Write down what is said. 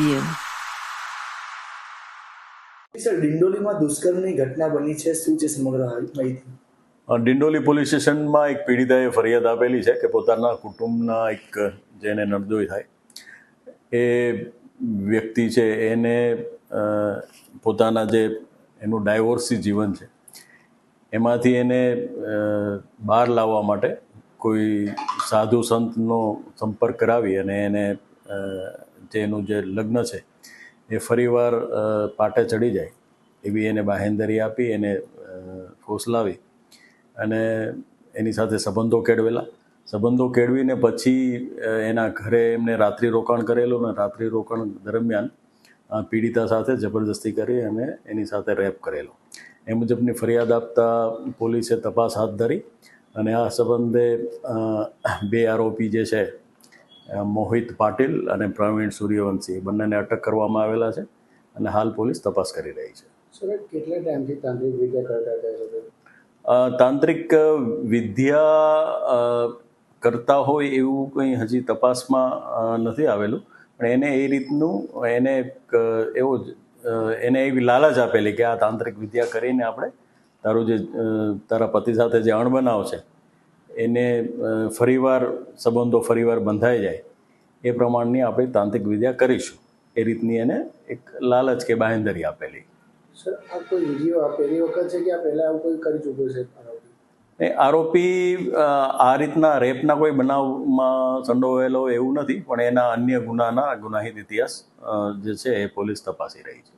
you. Sir ડિંડોલીમાં દુષ્કર્મની ઘટના બની છે ડિંડોલી પોલીસ સ્ટેશનમાં એક પીડિતાએ ફરિયાદ આપેલી છે કે પોતાના કુટુંબના એક જેને નરજોઈ થાય એ વ્યક્તિ છે એને પોતાના જે એનું ડાયવોર્સી જીવન છે એમાંથી એને બહાર લાવવા માટે કોઈ સાધુ સંતનો સંપર્ક કરાવી અને એને અ, જે લગ્ન છે એ ફરીવાર પાટે ચડી જાય. એવી એને બાહેંધરી આપી એને ફોસલાવી અને એની સાથે સંબંધો કેળવેલા. સંબંધો કેળવીને પછી એના ઘરે એમને રાત્રિ રોકાણ કરેલું અને રાત્રિ રોકાણ દરમિયાન પીડિતા સાથે જબરદસ્તી કરી અને એની સાથે રેપ કરેલો. એ મુજબની ફરિયાદ આપતા પોલીસે તપાસ હાથ ધરી અને આ સંબંધે બે આરોપી જે છે મોહિત પાટીલ અને પ્રવીણ સૂર્યવંશી બંનેને અટક કરવામાં આવેલા છે અને હાલ પોલીસ તપાસ કરી રહી છે. કેટલા ટાઈમથી તાંત્રિક વિદ્યા એ તાંત્રિક વિદ્યા કરતા હોય એવું કંઈ હજી તપાસમાં નથી આવેલું. પણ એને એ રીતનું એને એક એવો જ એને એવી લાલચ આપેલી કે આ તાંત્રિક વિદ્યા કરીને આપણે તારું જે તારા પતિ સાથે જે અણબનાવ છે એને ફરીવાર સંબંધો ફરીવાર બંધાઈ જાય એ પ્રમાણની આપણે તાંત્રિક વિદ્યા કરીશું. એ રીતની એને એક લાલચ કે બાહેંધરી આપેલી. સર આ કોઈ પહેલી વખત છે કે આ પહેલાં આવું કોઈ કરી ચૂક્યું છે? આરોપી આ રીતના રેપના કોઈ બનાવમાં સંડોવાયેલો એવું નથી પણ એના અન્ય ગુનાના ગુનાહિત ઇતિહાસ જે છે એ પોલીસ તપાસી રહી છે.